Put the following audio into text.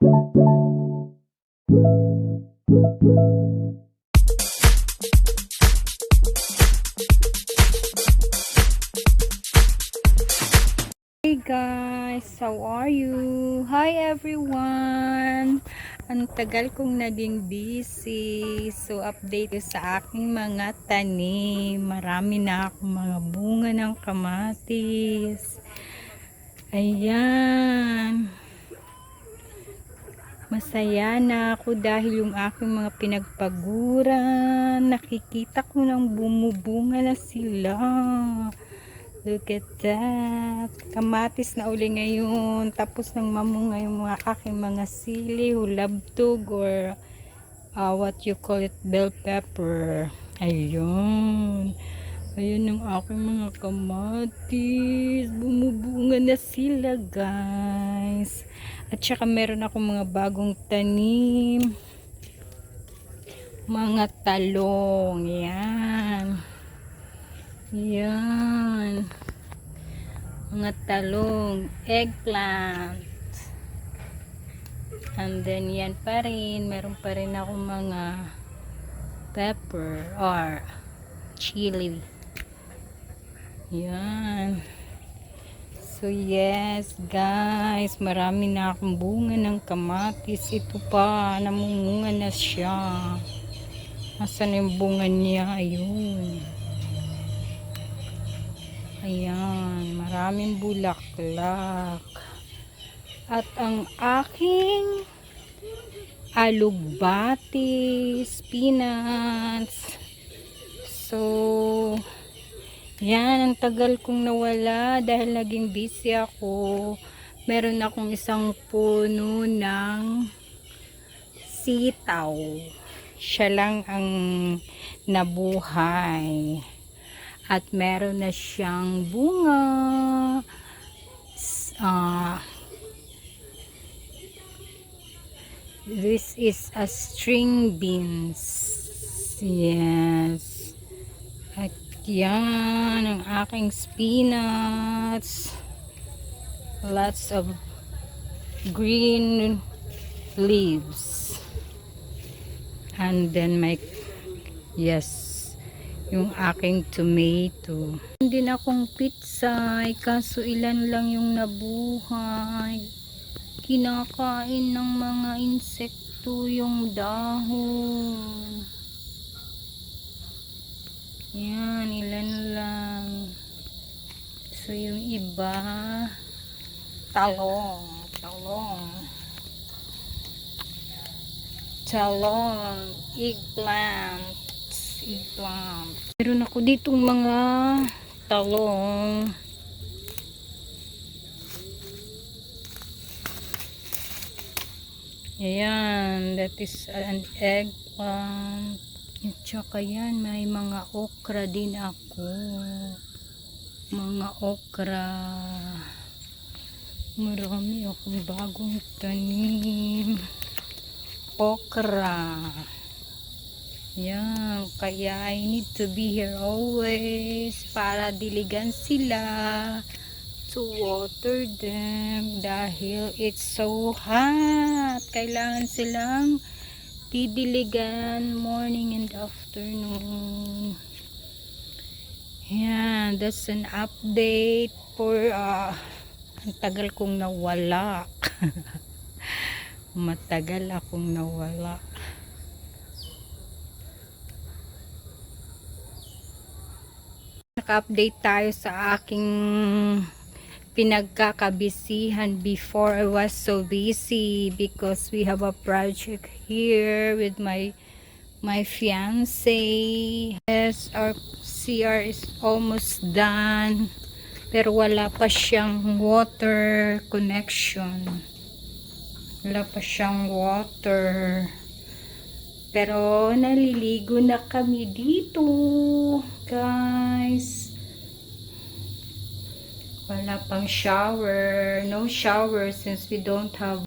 Hey guys, how are you? Hi everyone! Ang tagal kong naging busy. So, update sa aking mga tanim. Marami na akong mga bunga ng kamatis. Ayan. Masaya na ako dahil yung aking mga pinagpaguran. Nakikita ko nang bumubunga na sila. Look at that. Kamatis na uli ngayon. Tapos nang mamunga yung mga aking mga sili, hulabtog, or uh, what you call it, bell pepper. Ayun. Ayun yung aking mga kamatis. Bumubunga na sila, guys. At saka meron ako mga bagong tanim. Mga talong. Yan. Yan. Mga talong, eggplant. And then yan pa rin, meron pa rin ako mga pepper or chili. Yan. So yes, guys, marami na akong bunga ng kamatis. Ito pa, namumunga na siya. Asan yung bunga niya? Ayun. Ayan, maraming bulaklak. At ang aking alugbati, spinach. So, yan, ang tagal kong nawala dahil naging busy ako. Meron akong isang puno ng sitaw. Siya lang ang nabuhay at meron na siyang bunga ah this is a string beans yes at yan ang aking spinach lots of green leaves and then my yes yung aking tomato. Hindi na akong pizza, kaso ilan lang yung nabuhay. Kinakain ng mga insekto yung dahon. Yan, ilan lang. So yung iba, talong, talong. Talong, eggplant, eggplant. Meron ako ditong mga talong. Ayan, that is an eggplant. At saka yan, may mga okra din ako. Mga okra. Marami akong bagong tanim. Okra. Yan, kaya I need to be here always para diligan sila to water them dahil it's so hot. Kailangan silang didiligan morning and afternoon. Yan, that's an update for uh, ang tagal kong nawala. Matagal akong nawala. Naka-update tayo sa aking pinagkakabisihan before I was so busy because we have a project here with my my fiance. Yes, our CR is almost done pero wala pa siyang water connection. Wala pa siyang water. Pero naliligo na kami dito, guys. Wala pang shower. No shower since we don't have